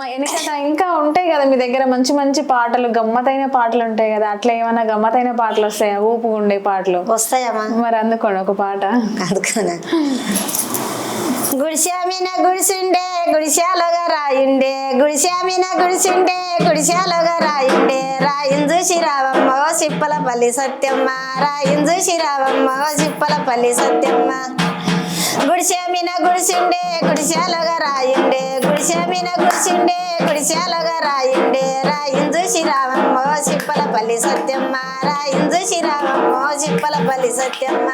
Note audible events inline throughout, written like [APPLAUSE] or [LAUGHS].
అమ్మ వెనకట ఇంకా ఉంటాయి కదా మీ దగ్గర మంచి మంచి పాటలు గమ్మతైన పాటలు ఉంటాయి కదా. అట్లా ఏమైనా గమ్మతైన పాటలు వస్తాయా? ఊపుగా ఉండే పాటలు. వస్తాయమ్మా. మరి అందుకోండి ఒక పాట. అందుకనే? గుడిశామిన గుడిసిండే గుడిశాలుగా రాయుండే. గుడిశామిన గుడిసిండే గుడిశాలుగా రాయుండే. రాయిని చూసి రావమ్మ ఓ సిప్పలపల్లి సత్యమ్మ. రాయిని చూసి రావమ్మ ఓ సిప్పలపల్లి సత్యమ్మ. గుడిశామిన గుడిసిండే గుడిశాలుగా రాయుండే. గుడిశామిన గుడిసిండే గుడిశాలుగా రాయుండే. రాయిందు చూసి చిప్పలపల్లి సత్యమ్మ. రాయిందు చూసి చిప్పలపల్లి సత్యమ్మ.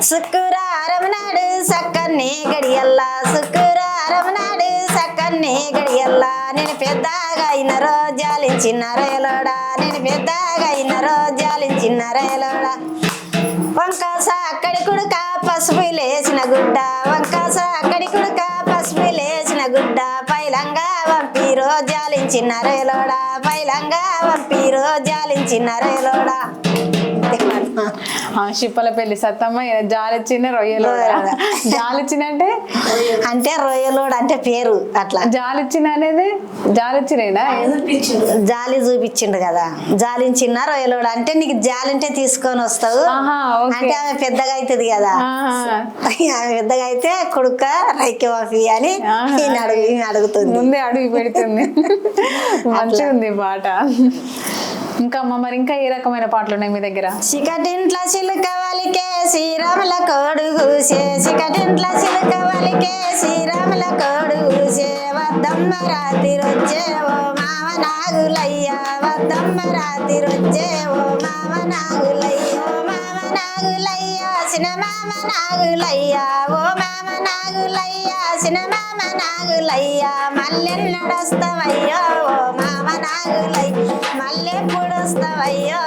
శుక్రవారం నాడు సక్కన్నే గడియల్లా. శుక్రవారం నాడు సక్కన్ని గడియల్లా. నేను పెద్దగా అయిన రోజాలించిన రేలోడా. నేను పెద్దగా అయిన రోజాలించిన రేలోడా. వంకాస అక్కడి కుడుక పసుపు లేచిన గుడ్డ. వంకాస అక్కడి కుడుక గుడ్డ పైలంగా వంపి రోజాలించిన రేలోడా. పైలంగా వంపి రోజాలించిన రేలోడా. ఆ శిప్పల పెళ్ళి సత్తమ్మ జాలిచ్చిన రొయ్యలు రొయ్యలోడ. జాలిచ్చిన అంటే? అంటే రొయ్యలోడు అంటే పేరు అట్లా. జాలిచ్చిన అనేది జాలిచ్చినేనా జాలి చూపించిండు కదా. జాలించిన రొయ్యలోడు అంటే నీకు జాలింటే తీసుకొని వస్తావు. ఆహా, ఓకే. అంటే ఆమె పెద్దగా అవుతుంది కదా. [LAUGHS] ఆమె పెద్దగా అయితే కొడుక రైకే వాఫీ అని అడుగు అడుగుతుంది. ముందే అడుగు పెడుతుంది. [LAUGHS] మంచిగా ఉంది పాట. ఇంకా అమ్మ మరి ఇంకా ఏ రకమైన పాటలు ఉన్నాయి మీ దగ్గర? చికటింట్ల చిలుక వలికే శ్రీరాముల కోడు కూసే చికటింట్ల చిలుక వలికే శ్రీరాముల కోడు కూసే వద్దమ్మ రాత్రి వచ్చే ఓ మామ నాగులయ్య వద్దమ్మ రాత్రి వచ్చే ఓ మామ నాగులయ్య ఓ మామ నాగులయ్య సిన మామ నాగులయ్య ఓ మామ నాగులయ్య సిన మామ నాగులయ్య మల్లెన్నడొస్తావయ్యో ఓ మామ నాగులయ్య మల్లె వస్తావయ్యో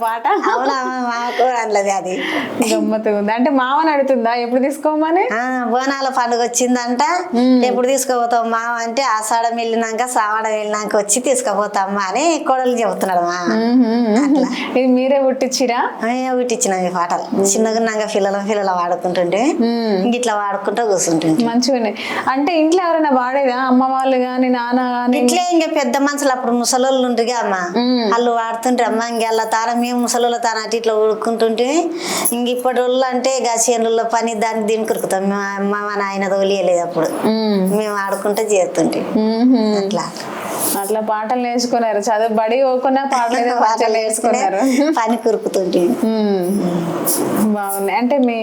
పాట? అవునా కోడళ్ళది అది. గమ్మత్తు ఉంది. అంటే మామని అడుగుతుందా? ఎప్పుడు తీసుకోమని? ఆ బోనాల పండుగ వచ్చిందంట. ఎప్పుడు తీసుకుపోతాం మా అంటే ఆషాఢం వెళ్ళినాక సావాడం వెళ్ళినాక వచ్చి తీసుకుపోతామ్మా అని కోడలు చెబుతున్నాడు మా. మ్మ్. ఇది మీరే పుట్టించిరా ఇచ్చినాం ఈ పాటలు. చిన్నగా ఉన్నాక పిల్లలు పిల్లలు వాడుకుంటుంటే ఇట్లా వాడుకుంటూ కూర్చుంటుంటే. మంచిగా ఉన్నాయి అంటే ఇంట్లో ఎవరైనా వాడేదా? అమ్మ వాళ్ళు గాని నాన్న గాని? ఇట్లే ఇంకా పెద్ద మనుషులు అప్పుడు ముసలోళ్ళు ఉంటుందిగా అమ్మ. వాళ్ళు వాడుతుంటే అమ్మ ఇంకెళ్ళ తాన మేము ముసలోళ్ళ తాన అటు ఇట్లా ఊడుకుంటుంటే ఇంక ఇప్పటి వాళ్ళు అంటే గా చేనుల్లో పని దాన్ని దీన్ని కురుకుతాం మా నాయన తోలియలేదు అప్పుడు మ్మ్. ఆడుకుంటూ చేస్తుంటే. అట్లా అట్లా పాటలు నేర్చుకున్నారు. చదువు బడి పోకున్నా పాటలు పాటలు నేర్చుకున్నారు. పని కురుకుతుంటే మ్మ్. బాగున్నాయి. అంటే మీ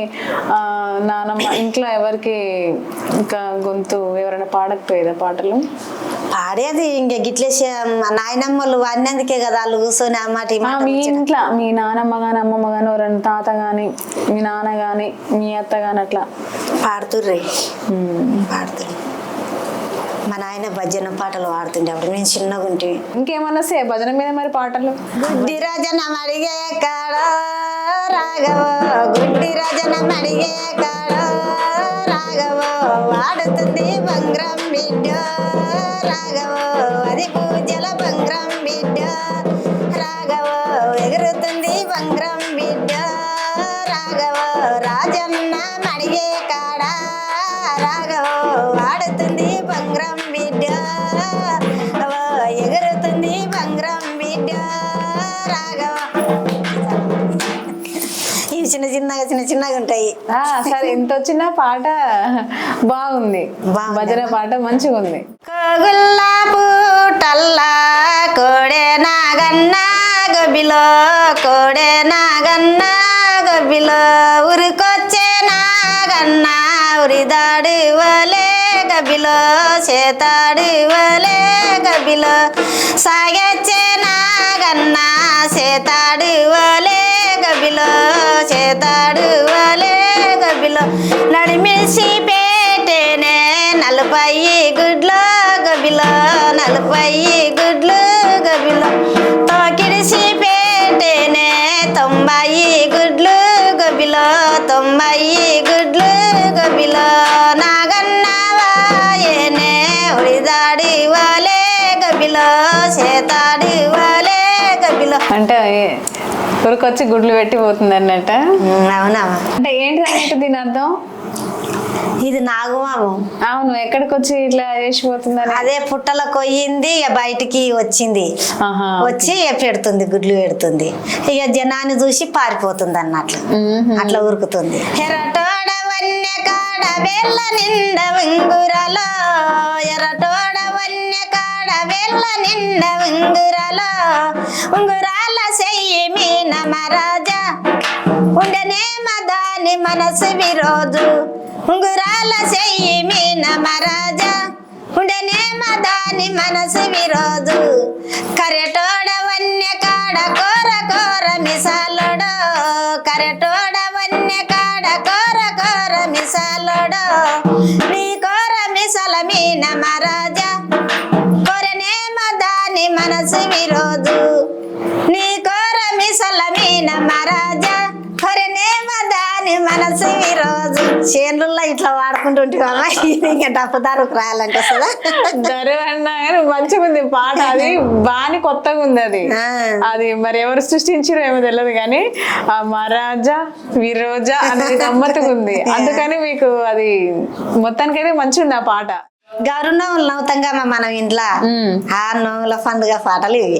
నానమ్మ ఇంట్లో ఎవరికి ఇంకా గొంతు ఎవరైనా పాడకపోయేదా పాటలు? పాడేది ఇంకా గిట్లేసే మా నాయనమ్మలు వాడినందుకే కదా వాళ్ళు కూర్చొని ఆ మాట ఈ ఆ, మాట మీ. ఇంట్లో మీ నానమ్మ గాని అమ్మమ్మ గాని ఎవరైనా తాత గాని మీ నాన్న గాని మీ అత్త గాని అట్లా? పాడుతుర్రే. పాడుతుర్రు. మా నాయన భజన పాటలు పాడుతుండే అప్పుడు మేము చిన్నగా ఉంటే. ఇంకేమన్నా సే భజన మీద మరి పాటలు? గుడ్డి రాజన మడిగే కాడ రాఘవ గుడ్డి రాజన మడిగే కాడ రాఘవ వాడుతుంది బంగ్రం బిడ్డ రాఘవ అది పూజల బంగ్రం ఉంటాయి. ఆ, సరే ఎంత వచ్చినా పాట బాగుంది? భజన పాట మంచిగా ఉంది కోగుల్లా పూటల్లా కోడే నాగన్న గొబ్బిలో కోడే నాగన్న గొబ్బిలో. ఉరికొచ్చే నాగన్న ఉరిదాడు వలే గబిలో చేతాడు వలే గబిలో. సాగచ్చే నాగన్న చేతాడు వలే గబిలో. చేతాడు వలే గబిలో. నడిమిసి పేటేనే నలభై గుడ్లు గబిలో. నలభై గుడ్లు గబిలో. తోకిడిసి పేటేనే తొంభై గుడ్లు గబిలో. తొంభై గుడ్లు అడవిలో అంటే ఉరికొచ్చి గుడ్లు పెట్టి పోతుంది అన్నట్ట అవునమ్మా అంటే ఏంటి అన్నట్టు దీని అర్థం? ఇది నాగుమాము. అవును ఎక్కడికి వచ్చి ఇట్లా చేసిపోతుందని అదే పుట్టల కొయ్యింది ఇక బయటికి వచ్చింది. వచ్చి పెడుతుంది గుడ్లు పెడుతుంది. ఇక జనాన్ని చూసి పారిపోతుంది అన్నట్లు. అట్లా ఉరుకుతుంది. వన్య కాడ నిండ ఉంగురలో. ఎర్రటోడ వన్య కాడ బెల్ల నిండ ఉంగురలో. ఉంగురాల చెయ్యి మీన మహారాజా ఉండనేమ దాని మనసు విరోధు. ఉంగురాల చెయ్యి మీన మహారాజా ఉండనేమ దాని మనసు విరోధు. కరెటోడ వన్య కాడ కోర కోర మిసాలోడో. కరెటోడ వన్య కాడ కోర కోర మిసాలోడో. నీ కోర మిసల మీన మహారాజా నీ కోర మిసల మీన మహారాజా కొరనేమ దాని మనసు విరోధు చేనుల్లో ఇట్లా వాడుకుంటుంటే ఇంకా డప్పుదారుకు రాయాలంటే వస్తుందా దరు అన్న కానీ మంచిగా ఉంది పాట. అది బాని కొత్తగా ఉంది అది. అది మరి ఎవరు సృష్టించారో ఏమో తెలియదు కానీ ఆ మహారాజా విరోజా అనేది గమ్మత్తుగా ఉంది [LAUGHS] అందుకని మీకు అది మొత్తానికైతే మంచిగా ఉంది ఆ పాట. గౌరవం నవ్వుతాంగా మనం ఇంట్లో. ఆ నవ్వుల పండుగ పాటలు ఇవి.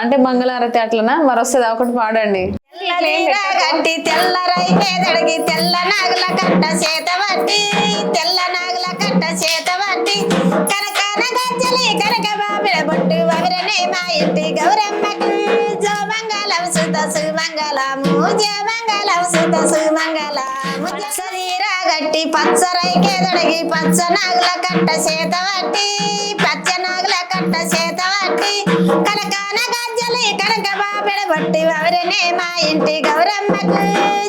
అంటే మంగళారతి అట్లనా? మరి వస్తుంది ఒకటి పాడండి. గట్టి తెల్ల రైతేదడిగి తెల్ల నాగుల కట్ట చేత తెల్ల నాగుల కట్ట చేత పట్టి కనకాన గజ్జలి కనక బాబిడ బొట్టు వవిరనే మా ఇంటి గౌరమ్మకు. జోమంగళం సుత సుమంగళము జయమంగళం సుత సుమంగళము కట్టి గట్టి పచ్చ పచ్చ నాగుల కట్ట చేత పట్టి పచ్చ నాగుల కట్ట చేత పట్టి కనకాన గజ్జలి కనక బాబిడ బట్టి వవిరనే మా ఇంటి గౌరమ్మకు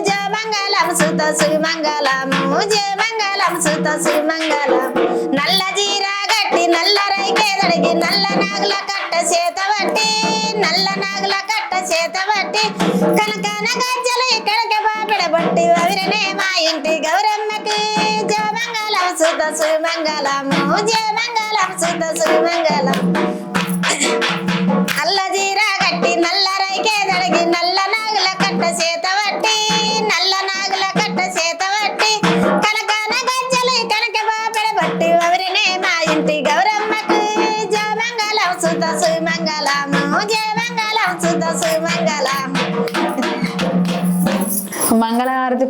జయమంగళం సుత సుమంగళము జయమంగళం సుత సుమంగళం. నల్ల జీరా గట్టి నల్ల రైకేదడిగి నల్ల నాగుల కట్ట చేత పట్టి నల్ల నాగుల కట్ట చేత పట్టి కనకాన గజ్జలు కనక బాబిడ బట్టి వవిరనే మా జయమంగళం సుత సుమంగళము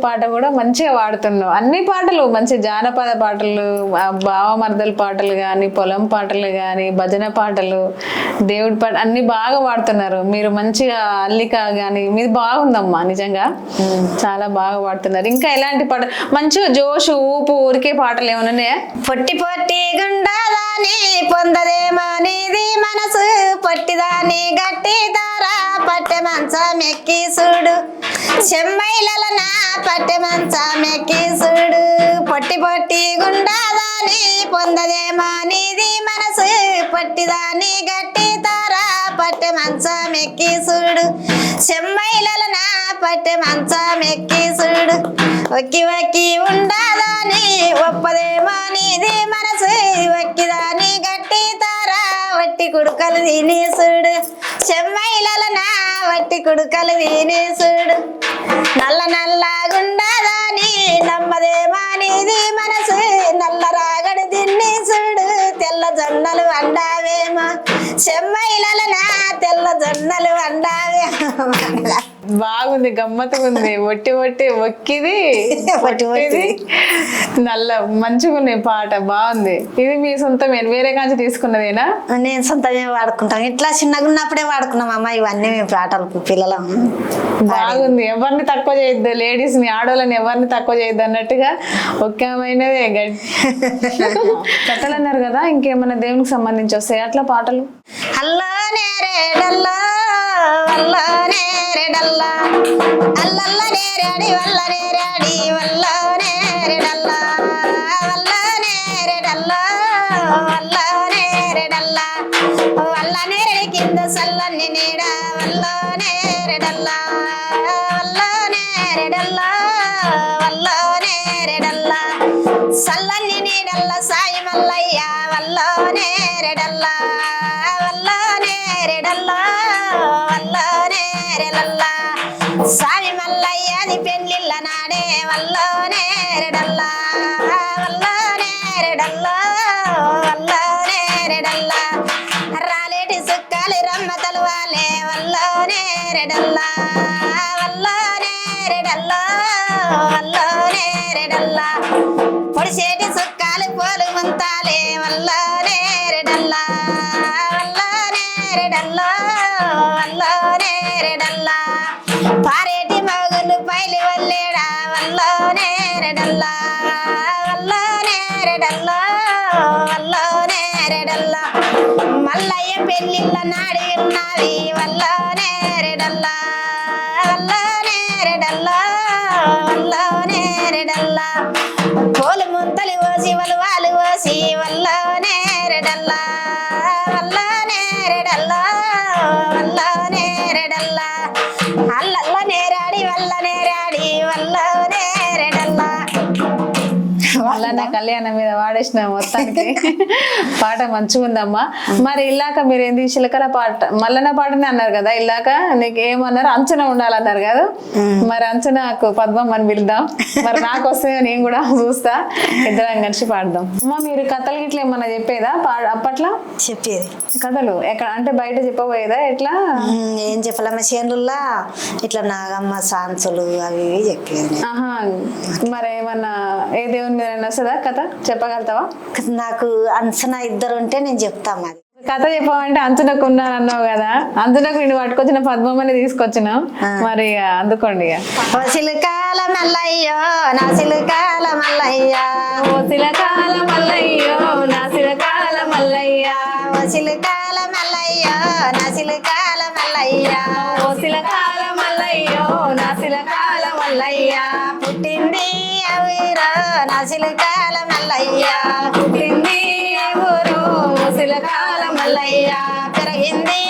పాట కూడా మంచిగా వాడుతున్నావు అన్ని పాటలు మంచి జానపద పాటలు భావమర్దల పాటలు కానీ పొలం పాటలు కానీ భజన పాటలు దేవుడి పాట అన్ని బాగా వాడుతున్నారు మీరు మంచిగా అల్లిక కానీ మీది బాగుందమ్మా నిజంగా. చాలా బాగా వాడుతున్నారు ఇంకా ఎలాంటి పాట మంచిగా జోషు ఊపు ఊరికే పాటలు ఏమైనా ఉన్నాయా? పొట్టి పొట్టి గుండాదాని పొందదేమో నీది మనసు పొట్టిదాని గట్టి దారా పట్టె మంచం ఎక్కి చూడు. చెమ్మైల నా పట్టి మంచం ఎక్కి పొట్టి పొట్టి గుండాలని పొందదేమో నీది మనసు. పొట్టిదాని గట్టి తారా పట్టె మంచం ఎక్కిసుడు చూడు నా పట్టె మంచం ఎక్కిసుడు ఒక్కి ఒక్కి ఉండాలని ఒప్పదేమో నీది మనసు. ఒక్కిదాని గట్టి తారా వట్టి కుడుకలు తినేసుడు చెమ్మైల నా వట్టి కుడుకలు తినేసుడు నల్ల నల్ల గుండాదాని నమ్మదేమో నీది మనసు. నల్ల రాగడు తిన్నేసుడు తెల్ల జొన్నలు వండావేమో. చెమ్మైల నా తెల్ల జొన్నలు వండావేమా. బాగుంది గమ్మత్తుగా ఉంది ఒట్టి ఒట్టి ఒక్కిది [LAUGHS] ఒట్టి ఒట్టిది. నల్ల మంచిగా ఉంది పాట బాగుంది. ఇది మీ సొంతమే వేరే కాంచి తీసుకున్నదేనా? నేను సొంతమే వాడుకుంటాం. ఇట్లా చిన్నగా ఉన్నప్పుడే వాడుకున్నాం అమ్మ ఇవన్నీ మేము పాటలు పిల్లలం. బాగుంది. ఎవరిని తక్కువ చేయొద్దు. లేడీస్ని ఆడవాళ్ళని ఎవరిని తక్కువ చేయొద్దు అన్నట్టుగా ఒక్కమైనదే [LAUGHS] కథలు అన్నారు కదా ఇంకేమైనా దేవునికి సంబంధించి వస్తాయి అట్లా పాటలు? అల్లో నేరేడల్లో వల్ల నేరేడల్లా. అల్లల్ల నేరేడి వల్ల నేరేడి వల్ల నేరేడల్లా. మల్లయ్యది పెళ్ళిళ్ళ నాడే వల్లో నేరడల్లా వల్లో నేరడల్లా వల్లో నేరడల్లా. రాలేటి సుక్కలి రమ్మ తలువాలే వల్లో నేరడల్లా వల్లో రెడల్లా వల్లో నేరడల్లా. పొడిసేటి సుక్కాలు పోలు ముంతాలే వల్లో మల్లయ్య పెళ్ళిళ్ళ నాడి ఉన్నవి వల్లోనే రెడల్లా వల్లోనే రెడల్లా వల్లోనే రెడల్లా పోలు ముంతలు పోసి వలువాలు పోసి కళ్యాణం మీద వాడేసిన మొత్తానికి. [LAUGHS] పాట మంచిగా ఉందమ్మా. మరి ఇల్లాక మీరు ఏంది చిలకల పాట? మల్లన్న పాటనే అన్నారు కదా ఇల్లాక? నీకు ఏమన్నారు? అంచనా ఉండాలన్నారు కదా. మరి అంచనాకు పద్మం అని పిలుద్దాం. మరి నాకు వస్తే నేను కూడా చూస్తా. ఇద్దరం కలిసి పాడదాం. అమ్మా మీరు కథలు గిట్ల ఏమన్నా చెప్పేదా? అప్పట్లో? చెప్పేది. కథలు? ఎక్కడ అంటే బయట చెప్పబోయేదా? ఎట్లా? ఏం చెప్పాలమ్మ చేనుల్లో ఇట్లా నాగమ్మ సాంచులు అవి ఇవి చెప్పేది మరి ఏమన్నా ఏ దేవుని మీద వస్తుందా? కథ చెప్పగలుగుతావా? నాకు అంచనా ఇద్దరు ఉంటే నేను చెప్తా మరి. కథ చెప్పామంటే అంచునకు ఉన్నాను అన్నావు కదా అంచునకు నేను పట్టుకొచ్చిన పద్మమ్మని తీసుకొచ్చిన. మరి అందుకోండి సిలుకాల మల్లయ్యో నా సిలుకాల మల్లయ్య. ఓ శిలకాల మల్లయ్యో నా శిలకాల మల్లయ్య. ఓ సిలుకాల మల్లయ్యో నా సిలుకాల మల్లయ్య. ఓ శిలకాల మల్లయ్యో నా మల్లయ్య. పుట్టింది అవిరో నా సిలుకాల మల్లయ్య. పుట్టింది ఏ ఊరు ఓ మల్లయ్య. పెరిగింది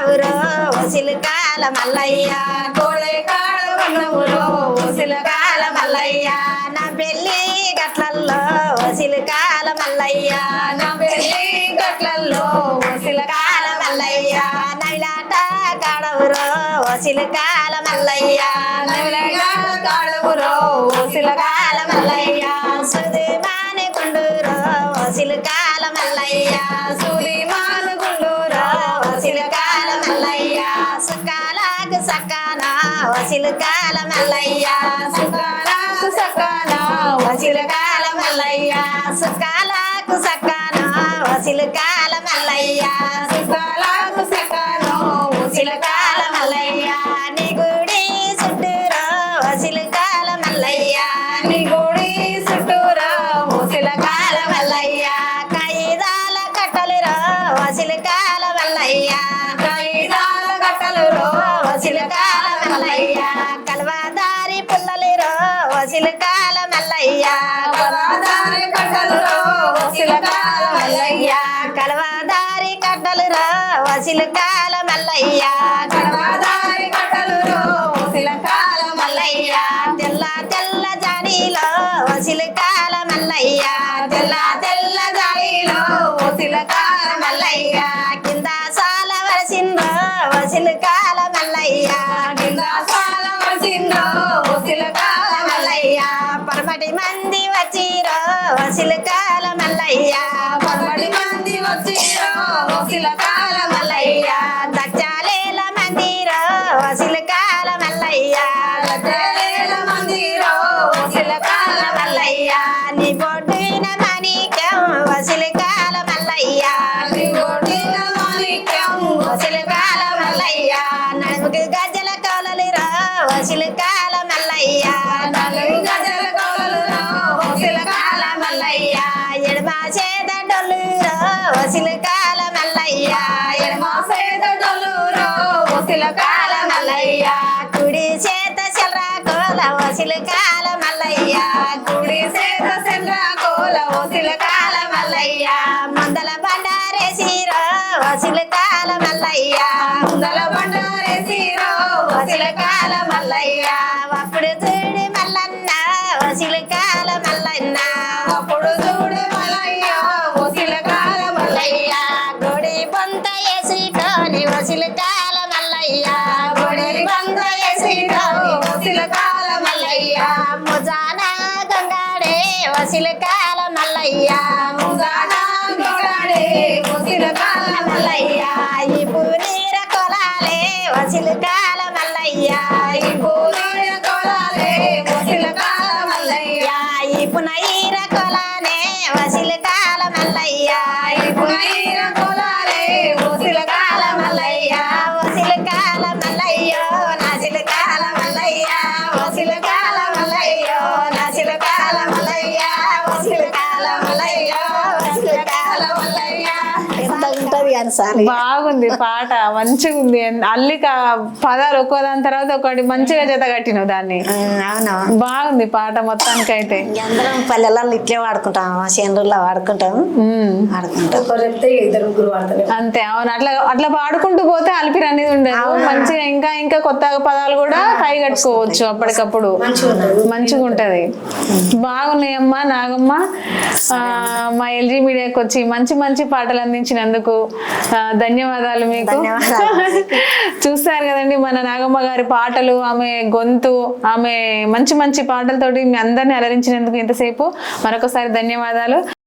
ఉన్నవురో ఓ సిలుకాల మల్లయ్య కోడి కాడ ఉన్నవులో కాల మల్లయ్య. నా పెళ్ళి గట్లల్లో ఓ సిలుకాల మల్లయ్య. నా పెళ్ళి గట్లల్లో శిలకాల మల్లయ్య. నైలాట కాడవురో ఓ సిలుకాల మల్లయ్య. కాడవురో కాడవులో శిలకాల మల్లయ్య. సుదేమాని కొండూరో ఓ సిలుకాల మల్లయ్య. సూరి సుకాలకు సకాన ఓ సిలుకాల మల్లయ్య సుకాలకు సకాన ఓ సిలుకాల మల్లయ్య సుకాలకు సకాన ఓ మల్లయ్య. సిలుకాల మల్లయ్య శిలకాల మల్లయ్య కలవాదారి కట్టలురో ఓ సిలుకాల మల్లయ్య పరాదారి కట్టలురో శిలకాల మల్లయ్య తెల్ల తెల్ల జాడీలో వసిలకాల మల్లయ్య తెల్ల తెల్ల జాడీలో వసిలకాల మల్లయ్య కింద సాల వరసిందో వసిలకాల మల్లయ్య కింద సాల వరసిందో మల్లయ్య పరమటి మంది వచ్చిరో ఓ సిలుకాల మల్లయ్య పది మంది వచ్చిరో శిలకాల మల్లయ్య ఎడమ చేత డొల్లురో ఓ సిలుకాల మల్లయ్య ఎడమ సేద డొలురో కాల మల్లయ్య కుడి చేత చల్రా కోల వసిలు కాల మల్లయ్య కుడి చేత చల్రా కోల వసిలు కాల మల్లయ్య మందల బండారేసిరో వసిలు కాల మల్లయ్య మందల బండారేసిరో వసిలు కాల మల్లయ్య అప్పుడు చూడు మల్లన్న వసిలు వేసుకొని వసిలు కాల మల్లయ్య సార్ బాగుంది పాట మంచిగా ఉంది అల్లిక పదాలు ఒక్కో దాని తర్వాత ఒకటి మంచిగా జత కట్టినావు దాన్ని. అవును? బాగుంది పాట మొత్తానికి అయితే అందరం పల్లెలలో ఇట్లే వాడుకుంటాం చేనుల్లో వాడుకుంటాం. వాడుకుంటాం. అంతే అవును. అట్లా అట్లా పాడుకుంటూ పోతే అలిపిరి అనేది ఉండదు. మంచిగా ఇంకా ఇంకా కొత్త పదాలు కూడా కై కట్టుకోవచ్చు అప్పటికప్పుడు. మంచిగా ఉంటది బాగున్నాయమ్మా నాగమ్మ. ఆ, మా ఎల్జీ మీడియాకి వచ్చి మంచి మంచి పాటలు అందించినందుకు ధన్యవాదాలు మీకు. చూస్తారు కదండి మన నాగమ్మ గారి పాటలు ఆమె గొంతు ఆమె మంచి మంచి పాటలతోటి మీ అందరిని అలరించినందుకు ఇంతసేపు. మరొకసారి ధన్యవాదాలు.